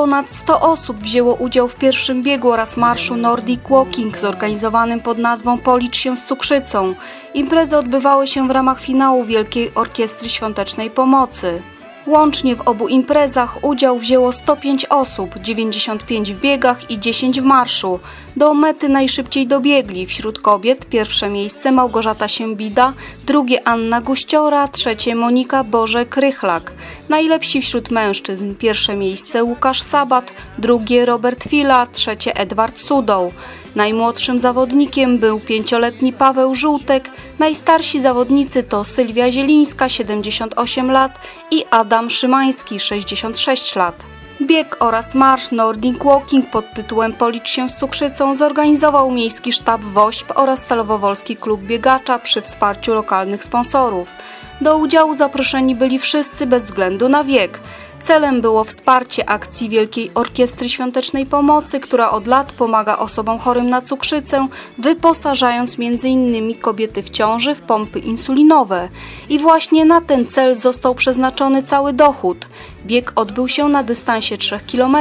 Ponad 100 osób wzięło udział w pierwszym biegu oraz marszu Nordic Walking zorganizowanym pod nazwą Policz się z cukrzycą. Imprezy odbywały się w ramach finału Wielkiej Orkiestry Świątecznej Pomocy. Łącznie w obu imprezach udział wzięło 105 osób, 95 w biegach i 10 w marszu. Do mety najszybciej dobiegli wśród kobiet pierwsze miejsce Małgorzata Siembida, drugie Anna Guściora, trzecie Monika Boże-Krychlak. Najlepsi wśród mężczyzn pierwsze miejsce Łukasz Sabat, drugie Robert Fila, trzecie Edward Sudoł. Najmłodszym zawodnikiem był pięcioletni Paweł Żółtek, najstarsi zawodnicy to Sylwia Zielińska 78 lat i Adam Szymański 66 lat. Bieg oraz marsz Nordic Walking pod tytułem Policz się z cukrzycą zorganizował Miejski Sztab WOŚP oraz Stalowowolski Klub Biegacza przy wsparciu lokalnych sponsorów. Do udziału zaproszeni byli wszyscy bez względu na wiek. Celem było wsparcie akcji Wielkiej Orkiestry Świątecznej Pomocy, która od lat pomaga osobom chorym na cukrzycę, wyposażając m.in. kobiety w ciąży w pompy insulinowe. I właśnie na ten cel został przeznaczony cały dochód. Bieg odbył się na dystansie 3 km,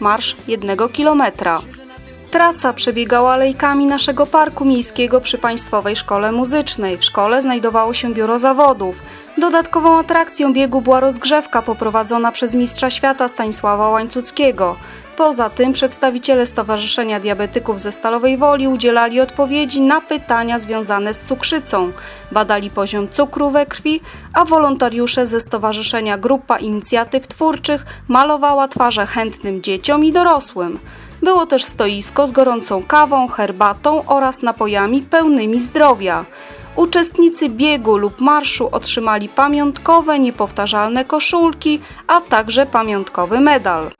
marsz 1 km. Trasa przebiegała alejkami naszego parku miejskiego przy Państwowej Szkole Muzycznej. W szkole znajdowało się biuro zawodów. Dodatkową atrakcją biegu była rozgrzewka poprowadzona przez mistrza świata Stanisława Łańcuckiego. Poza tym przedstawiciele Stowarzyszenia Diabetyków ze Stalowej Woli udzielali odpowiedzi na pytania związane z cukrzycą, badali poziom cukru we krwi, a wolontariusze ze Stowarzyszenia Grupa Inicjatyw Twórczych malowała twarze chętnym dzieciom i dorosłym. Było też stoisko z gorącą kawą, herbatą oraz napojami pełnymi zdrowia. Uczestnicy biegu lub marszu otrzymali pamiątkowe, niepowtarzalne koszulki, a także pamiątkowy medal.